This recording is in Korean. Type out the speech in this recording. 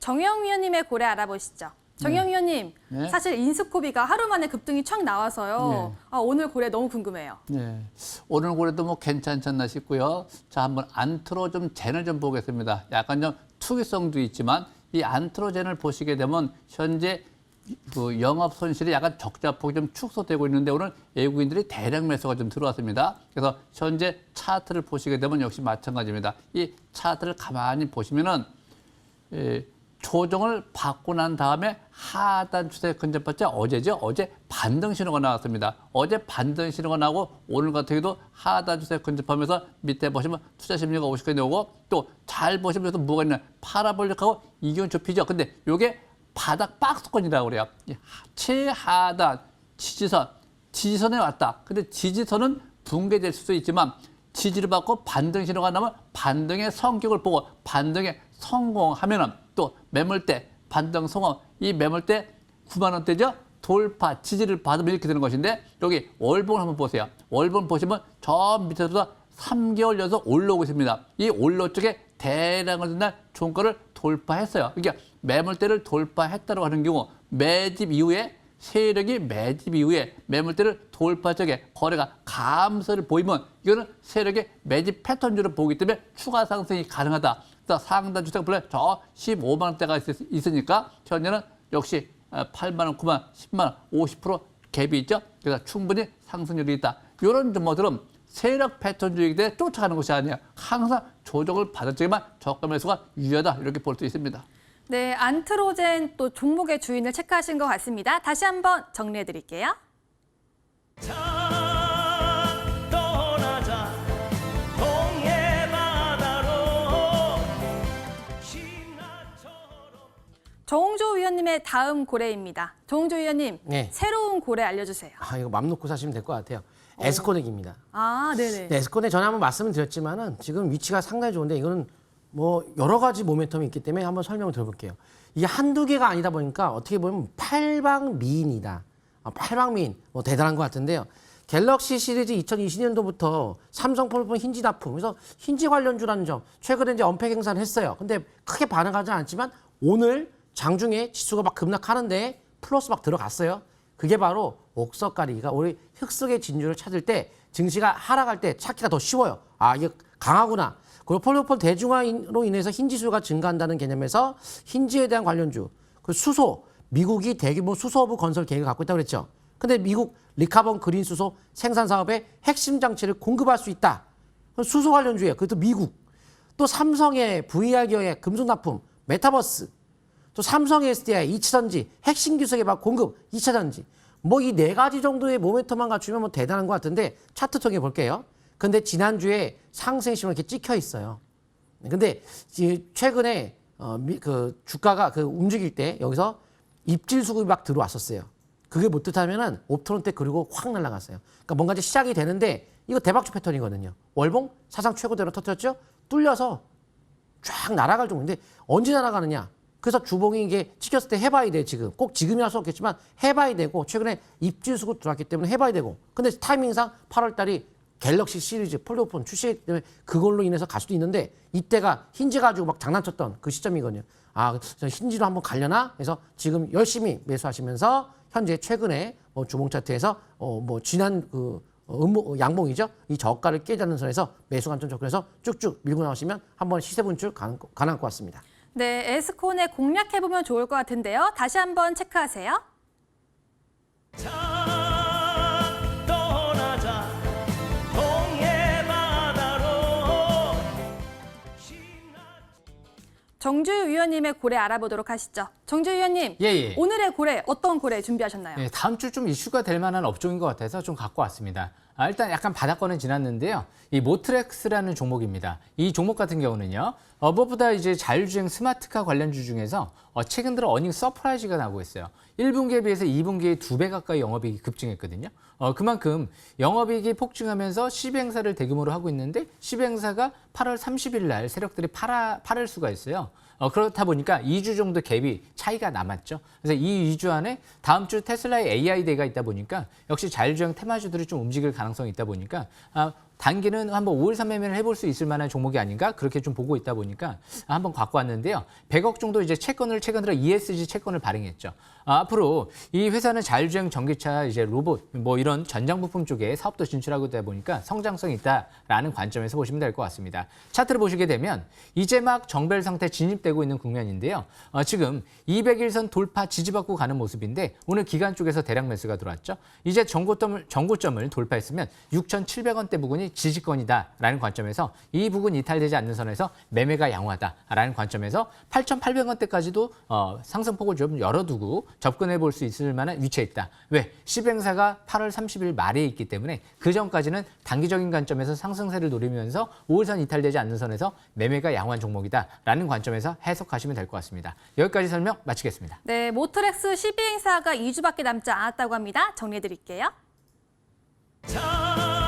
정영 위원님의 고래 알아보시죠. 정영 위원님, 네. 사실 인스코비가 하루 만에 급등이 촥 나와서요. 아, 오늘 고래 너무 궁금해요. 네. 오늘 고래도 뭐 괜찮지 않나 싶고요. 자, 한번 안트로 좀 젠을 좀 보겠습니다. 약간 좀 투기성도 있지만 이 안트로젠을 보시게 되면 현재 그 영업 손실이 약간 적자폭이 좀 축소되고 있는데 오늘 외국인들이 대량 매수가 좀 들어왔습니다. 그래서 현재 차트를 보시게 되면 역시 마찬가지입니다. 이 차트를 가만히 보시면은 예, 조정을 받고 난 다음에 하단 추세 근접했죠. 어제죠. 어제 반등 신호가 나왔습니다. 어제 반등 신호가 나오고 오늘 같은 경우도 하단 추세 근접하면서 밑에 보시면 투자 심리가 50까지 나오고 또 잘 보시면 또 뭐가 있냐. 파라볼릭하고 이견 좁히죠. 근데 요게 바닥 박스권이라고 그래요. 최하단 지지선, 지지선에 왔다. 근데 지지선은 붕괴될 수도 있지만 지지를 받고 반등 신호가 나면 반등의 성격을 보고 반등에 성공하면은 또 매물대 반등 성공 이 매물대 9만 원대죠? 돌파 지지를 받으면 이렇게 되는 것인데 여기 월봉을 한번 보세요. 월봉 보시면 저 밑에서부터 3개월 연속 올라오고 있습니다. 이 올라 쪽에 대량을 든날 종가를 돌파했어요. 그러니까 매물대를 돌파했다고 하는 경우 매집 이후에 세력이 매집 이후에 매물대를 돌파 쪽에 거래가 감소를 보이면 이거는 세력의 매집 패턴주를 보기 때문에 추가 상승이 가능하다. 또 상단 주택 플레 저 15만 원대가 있- 있으니까 현재는 역시 8만 원, 9만 원, 10만 원, 50% 갭이 있죠. 그래서 충분히 상승률이 있다. 이런 점들은 세력 패턴주의에 대해 쫓아가는 것이 아니에요. 항상 조정을 받을 적에만 저가 매수가 유효하다 이렇게 볼 수 있습니다. 네, 안트로젠 또 종목의 주인을 체크하신 것 같습니다. 다시 한번 정리해 드릴게요. 정홍조 위원님의 다음 고래입니다. 정홍조 위원님, 네. 새로운 고래 알려주세요. 아 이거 맘 놓고 사시면 될 것 같아요. 에스코넥입니다. 아, 네네. 네, 에스코넥 전에 한번 말씀을 드렸지만은 지금 위치가 상당히 좋은데 이거는 뭐 여러 가지 모멘텀이 있기 때문에 한번 설명을 드려볼게요. 이게 한두 개가 아니다 보니까 어떻게 보면 팔방미인이다. 아, 팔방미인 뭐 대단한 것 같은데요. 갤럭시 시리즈 2020년도부터 삼성 폴폰 힌지 납품 그래서 힌지 관련주라는 점 최근에 이제 언팩 행사를 했어요. 근데 크게 반응하지 않았지만 오늘 장중에 지수가 막 급락하는데 플러스 막 들어갔어요. 그게 바로 옥석가리기가 우리 흙 속의 진주를 찾을 때 증시가 하락할 때 찾기가 더 쉬워요. 아 이게 강하구나. 폴리오폴 대중화로 인해서 흰지수가 증가한다는 개념에서 흰지에 대한 관련주, 그 수소, 미국이 대규모 수소부 건설 계획을 갖고 있다고 그랬죠. 근데 미국 리카본 그린 수소 생산 사업의 핵심 장치를 공급할 수 있다. 수소 관련주예요. 그것도 미국. 또 삼성의 VR 기업의 금속 납품, 메타버스, 또 삼성의 SDI, 2차 전지, 핵심 기술 개발 공급, 2차 전지. 뭐 이 네 가지 정도의 모멘텀만 갖추면 뭐 대단한 것 같은데 차트 통해 볼게요. 근데 지난주에 상승심을 이렇게 찍혀 있어요. 근데 이 최근에 어, 미, 그 주가가 그 움직일 때 여기서 입질 수급이 막 들어왔었어요. 그게 못 뜻하면은 옵트론 때 그리고 확 날아갔어요. 그러니까 뭔가 이제 시작이 되는데 이거 대박주 패턴이거든요. 월봉 사상 최고대로 터뜨렸죠. 뚫려서 쫙 날아갈 정도인데 언제 날아가느냐? 그래서 주봉이 이게 찍혔을 때 해봐야 돼 지금 꼭 지금이라 수 없겠지만 해봐야 되고 최근에 입질 수급 들어왔기 때문에 해봐야 되고 근데 타이밍상 8월 달이 갤럭시 시리즈 폴리오폰 출시기 때문에 그걸로 인해서 갈 수도 있는데 이때가 힌지 가지고 막 장난쳤던 그 시점이거든요. 아, 저 힌지로 한번 가려나? 그래서 지금 열심히 매수하시면서 현재 최근에 뭐 주봉 차트에서 어 뭐 지난 그 어, 음모, 어, 양봉이죠. 이 저가를 깨자는 선에서 매수 관점 접근해서 쭉쭉 밀고 나오시면 한번 시세 분출 가능, 가능할 것 같습니다. 네, 에스콘에 공략해 보면 좋을 것 같은데요. 다시 한번 체크하세요. 정주 위원님의 고래 알아보도록 하시죠. 정주 위원님, 예, 예. 오늘의 고래 어떤 고래 준비하셨나요? 네, 다음 주 좀 이슈가 될 만한 업종인 것 같아서 좀 갖고 왔습니다. 아, 일단 약간 바닥권은 지났는데요. 이 모트렉스라는 종목입니다. 이 종목 같은 경우는요. 어, 무엇보다 이제 자율주행 스마트카 관련주 중에서 어, 최근 들어 어닝 서프라이즈가 나오고 있어요. 1분기에 비해서 2분기에 두 배 가까이 영업이익이 급증했거든요. 어, 그만큼 영업이익이 폭증하면서 시행사를 대규모로 하고 있는데 시행사가 8월 30일 날 세력들이 팔아, 팔을 수가 있어요. 어, 그렇다 보니까 2주 정도 갭이 차이가 남았죠. 그래서 이 2주 안에 다음 주 테슬라의 AI 데이가 있다 보니까 역시 자율주행 테마주들이 좀 움직일 가능성이 있다 보니까 아, 단기는 한번 5일선 매매를 해볼 수 있을 만한 종목이 아닌가 그렇게 좀 보고 있다 보니까 한번 갖고 왔는데요. 100억 정도 이제 채권을 최근 들어 ESG 채권을 발행했죠. 아, 앞으로 이 회사는 자율주행 전기차 이제 로봇 뭐 이런 전장 부품 쪽에 사업도 진출하고 있다 보니까 성장성이 있다라는 관점에서 보시면 될 것 같습니다. 차트를 보시게 되면 이제 막 정벨 상태 진입되고 있는 국면인데요. 어, 지금 200일선 돌파 지지받고 가는 모습인데 오늘 기간 쪽에서 대량 매수가 들어왔죠. 이제 정고점을 정고점을 돌파했으면 6,700원대 부근이 지지권이다라는 관점에서 이 부근 이탈되지 않는 선에서 매매가 양호하다라는 관점에서 8,800원대까지도 어, 상승폭을 좀 열어두고 접근해 볼 수 있을 만한 위치에 있다. 왜? 시행사가 8월 30일 말에 있기 때문에 그 전까지는 단기적인 관점에서 상승세를 노리면서 5일선 이탈되지 않는 선에서 매매가 양호한 종목이다라는 관점에서 해석하시면 될 것 같습니다. 여기까지 설명 마치겠습니다. 네, 모트렉스 12행사가 2주밖에 남지 않았다고 합니다. 정리해 드릴게요. 자